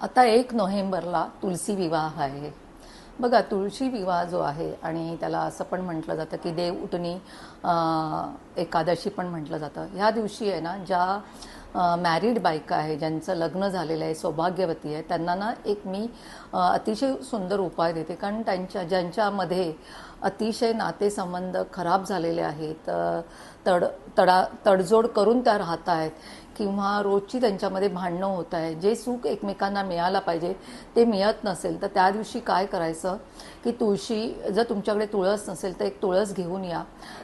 आता एक नोव्हेंबरला तुलसी विवाह आहे. बघा तुळशी विवाह जो आहे आणि त्याला असं पण म्हटलं जातं की देव उठणी एकादशी पण म्हटलं जातं. ह्या दिवशी आहे ना ज्या मॅरिड बायका आहे ज्यांचं लग्न झालेलं आहे सौभाग्यवती आहे त्यांना ना एक मी अतिशय सुंदर उपाय देते. कारण त्यांच्या ज्यांच्यामध्ये अतिशय नातेसंबंध खराब झालेले आहेत तड तडा तडजोड करून त्या राहत आहेत किंवा रोजची त्यांच्यामध्ये भांडणं होत आहे जे सुख एकमेकांना मिळालं पाहिजे ते मिळत नसेल तर त्या दिवशी काय करायचं? की तुळशी जर तुमच्याकडे तुळस नसेल तर एक तुळस घेऊन या.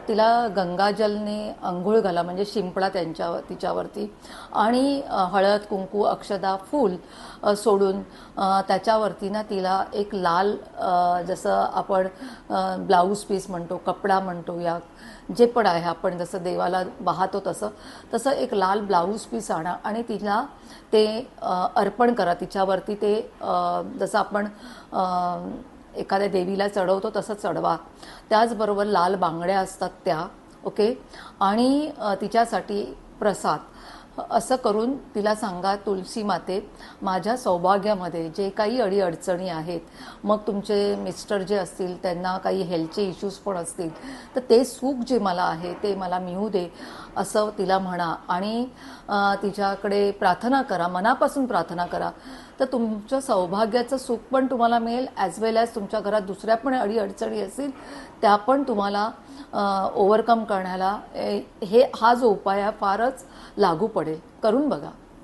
तिला गंगाजलने अंघोळ घाला म्हणजे शिंपडा त्यांच्या तिच्यावरती. आणि हळद कुंकू अक्षदा फूल सोडून त्याच्यावरती ना तिला एक लाल जसं आपण ब्लाऊज पीस म्हणतो कपडा म्हणतो या जे पण आहे आपण जसं देवाला वाहतो तसं तसं एक लाल ब्लाऊज पीस आणा आणि तिला ते अर्पण करा. तिच्यावरती ते जसं आपण एखाद्या देवीला चढवतो तसं चढवा. त्याचबरोबर लाल बांगड्या असतात त्या ओके? आणि तिच्यासाठी प्रसाद. असं करून तिला सांगा तुलसी माते माझ्या सौभाग्यामध्ये जे काही अडीअडचणी आहेत मग तुमचे मिस्टर जे असतील त्यांना काही हेल्थचे इश्यूज पण असतील तर ते सुख जे मला आहे ते मला मिळू दे असं तिला म्हणा. आणि तिच्याकडे प्रार्थना करा मनापासून प्रार्थना करा. तर तुमच्या सौभाग्याचं सुख पण तुम्हाला मिळेल ॲज वेल ॲज तुमच्या घरात दुसऱ्या पण अडीअडचणी असतील त्या पण तुम्हाला ओव्हरकम करण्याला ए, हे हा जो उपाय आहे फारच लागू पडेल. करून बघा.